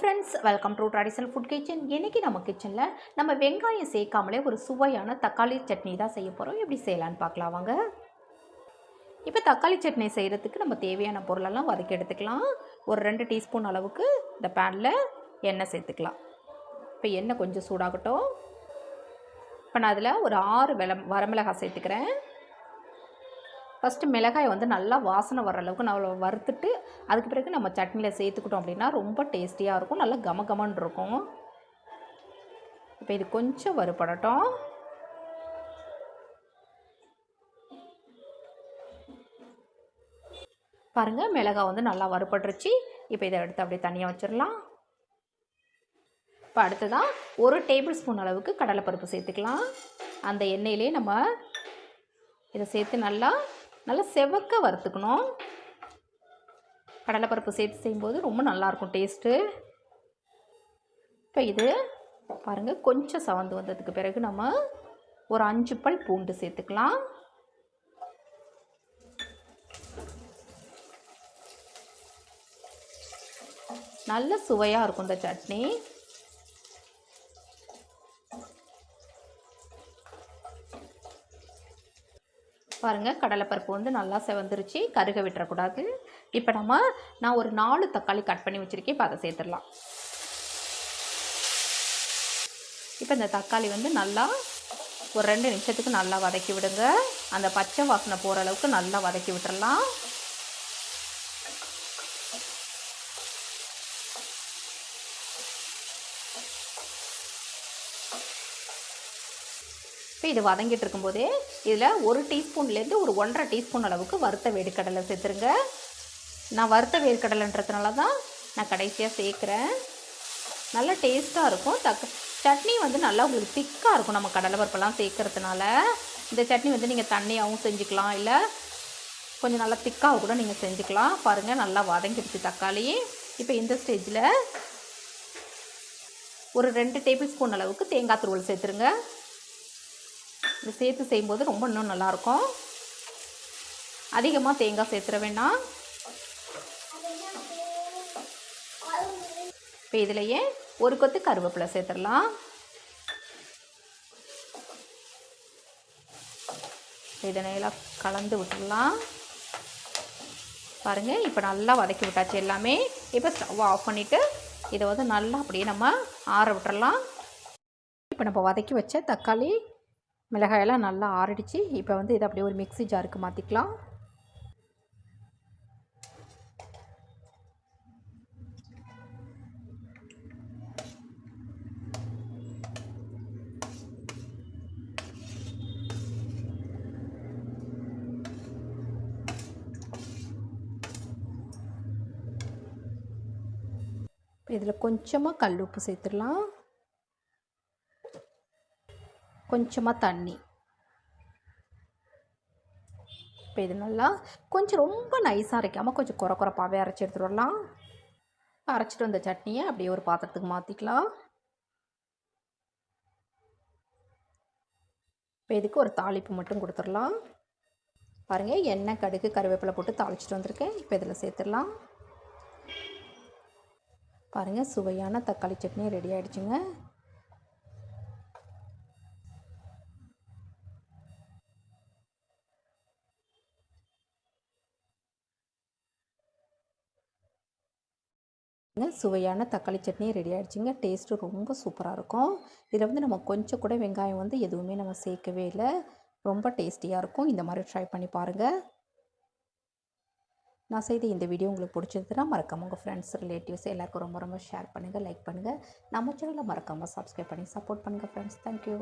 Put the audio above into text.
Friends welcome to traditional food kitchen இன்றைக்கி நம்ம கிச்சனில் நம்ம வெங்காயம் சேர்க்காமலே ஒரு சுவையான தக்காளி சட்னி தான் செய்ய போகிறோம் எப்படி செய்யலான்னு பார்க்கலாம் வாங்க. இப்போ தக்காளி சட்னி செய்கிறதுக்கு நம்ம தேவையான பொருளெல்லாம் வதக்கி எடுத்துக்கலாம். ஒரு ரெண்டு டீஸ்பூன் அளவுக்கு இந்த பேனில் எண்ணெய் சேர்த்துக்கலாம். இப்போ எண்ணெய் கொஞ்சம் சூடாகட்டும். இப்போ நான் அதில் ஒரு ஆறு வெள வரமிளகாய் சேர்த்துக்கிறேன். ஃபஸ்ட்டு மிளகாய் வந்து நல்லா வாசனை வர அளவுக்கு நம்ம வறுத்துட்டு அதுக்கு பிறகு நம்ம சட்னியில் சேர்த்துக்கிட்டோம் அப்படின்னா ரொம்ப டேஸ்டியாக இருக்கும். நல்லா கம கமன்னு இருக்கும். இப்போ இது கொஞ்சம் வறுபடட்டும். பாருங்கள் மிளகாய் வந்து நல்லா வறுபட்டுருச்சு. இப்போ இதை எடுத்து அப்படியே தனியாக வச்சிடலாம். இப்போ அடுத்ததான் ஒரு டேபிள் ஸ்பூன் அளவுக்கு கடலைப்பருப்பு சேர்த்துக்கலாம். அந்த எண்ணெயிலே நம்ம இதை சேர்த்து நல்லா நல்லா செவக்க வறுத்துக்கணும். கடலைப்பருப்பு சேர்த்து செய்யும்போது ரொம்ப நல்லாயிருக்கும் டேஸ்ட்டு. இப்போ இது பாருங்கள் கொஞ்சம் சவந்து வந்ததுக்கு பிறகு நம்ம ஒரு அஞ்சு பல் பூண்டு சேர்த்துக்கலாம். நல்ல சுவையாக இருக்கும் இந்த சட்னி. பாருங்கள் கடலைப்பருப்பு வந்து நல்லா செவந்துருச்சு கருக விட்டுறக்கூடாது. இப்போ நம்ம நான் ஒரு நாலு தக்காளி கட் பண்ணி வச்சுருக்கேன் இப்போ அதை சேர்த்துடலாம். இப்போ இந்த தக்காளி வந்து நல்லா ஒரு ரெண்டு நிமிஷத்துக்கு நல்லா வதக்கி விடுங்க. அந்த பச்சை வாசனை போகிற அளவுக்கு நல்லா வதக்கி விட்டுறலாம். இப்போ இது வதங்கிட்டு இருக்கும்போதே இதில் ஒரு டீஸ்பூன்லேருந்து ஒரு ஒன்றரை டீஸ்பூன் அளவுக்கு வறுத்த வேர்க்கடலை சேர்த்துருங்க. நான் வறுத்த வேர்க்கடலைன்றதுனால தான் நான் கடைசியாக சேர்க்குறேன். நல்லா டேஸ்ட்டாக இருக்கும். தக்க சட்னி வந்து நல்லா உங்களுக்கு திக்காக இருக்கும் நம்ம கடலை பருப்பெல்லாம் சேர்க்கறதுனால. இந்த சட்னி வந்து நீங்கள் தண்ணியாகவும் செஞ்சுக்கலாம். இல்லை கொஞ்சம் நல்லா திக்காக கூட நீங்கள் செஞ்சுக்கலாம். பாருங்கள் நல்லா வதங்கிடுச்சு தக்காளி. இப்போ இந்த ஸ்டேஜில் ஒரு ரெண்டு டேபிள் ஸ்பூன் அளவுக்கு தேங்காய் துருவல் சேர்த்துருங்க. இது சேர்த்து செய்யும்போது ரொம்ப இன்னும் நல்லாயிருக்கும். அதிகமாக தேங்காய் சேர்த்துட வேண்டாம். இப்போ இதிலையே ஒரு கொத்து கருவேப்பிலை சேர்த்துடலாம். இதை நல்லா கலந்து விட்டுடலாம். பாருங்கள் இப்போ நல்லா வதக்கி விட்டாச்சு எல்லாமே. இப்போ ஸ்டவ் ஆஃப் பண்ணிவிட்டு இதை வந்து நல்லா அப்படியே நம்ம ஆற விட்டுறலாம் இப்போ நம்ம வதக்கி வச்ச தக்காளி மிளகாயெல்லாம் நல்லா ஆறிடுச்சு. இப்போ வந்து இதை அப்படியே ஒரு மிக்ஸி ஜாருக்கு மாற்றிக்கலாம் இதில் கொஞ்சமாக கல் உப்பு சேர்த்துடலாம். கொஞ்சமாக தண்ணி. இப்போ இது நல்லா கொஞ்சம் ரொம்ப நைஸாக அரைக்காமல் கொஞ்சம் குறை குறைப்பாகவே அரைச்சி எடுத்துகிட்டு வரலாம். அரைச்சிட்டு வந்த சட்னியை அப்படியே ஒரு பாத்திரத்துக்கு மாற்றிக்கலாம் இப்போ இதுக்கு ஒரு தாளிப்பு மட்டும் கொடுத்துடலாம். பாருங்கள் எண்ணெய் கடுகு கருவேப்பிலை போட்டு தாளிச்சிட்டு வந்திருக்கேன். இப்போ இதில் சேர்த்துடலாம். பாருங்கள் சுவையான தக்காளி சட்னி ரெடி ஆகிடுச்சுங்க சுவையான தக்காளி சட்னி ரெடி ஆகிடுச்சிங்க டேஸ்ட்டு ரொம்ப சூப்பராக இருக்கும். இதில் வந்து நம்ம கொஞ்சம் கூட வெங்காயம் வந்து எதுவுமே நம்ம சேர்க்கவே இல்லை. ரொம்ப டேஸ்டியாக இருக்கும். இந்த மாதிரி ட்ரை பண்ணி பாருங்கள் நான் செய்த இந்த வீடியோ உங்களுக்கு பிடிச்சிருந்துன்னா மறக்காமல் உங்கள் ஃப்ரெண்ட்ஸ் ரிலேட்டிவ்ஸ் எல்லாருக்கும் ரொம்ப ரொம்ப ஷேர் பண்ணுங்கள் லைக் பண்ணுங்கள் நம்ம சேனலில் மறக்காமல் சப்ஸ்கிரைப் பண்ணி சப்போர்ட் பண்ணுங்கள் ஃப்ரெண்ட்ஸ் தேங்க்யூ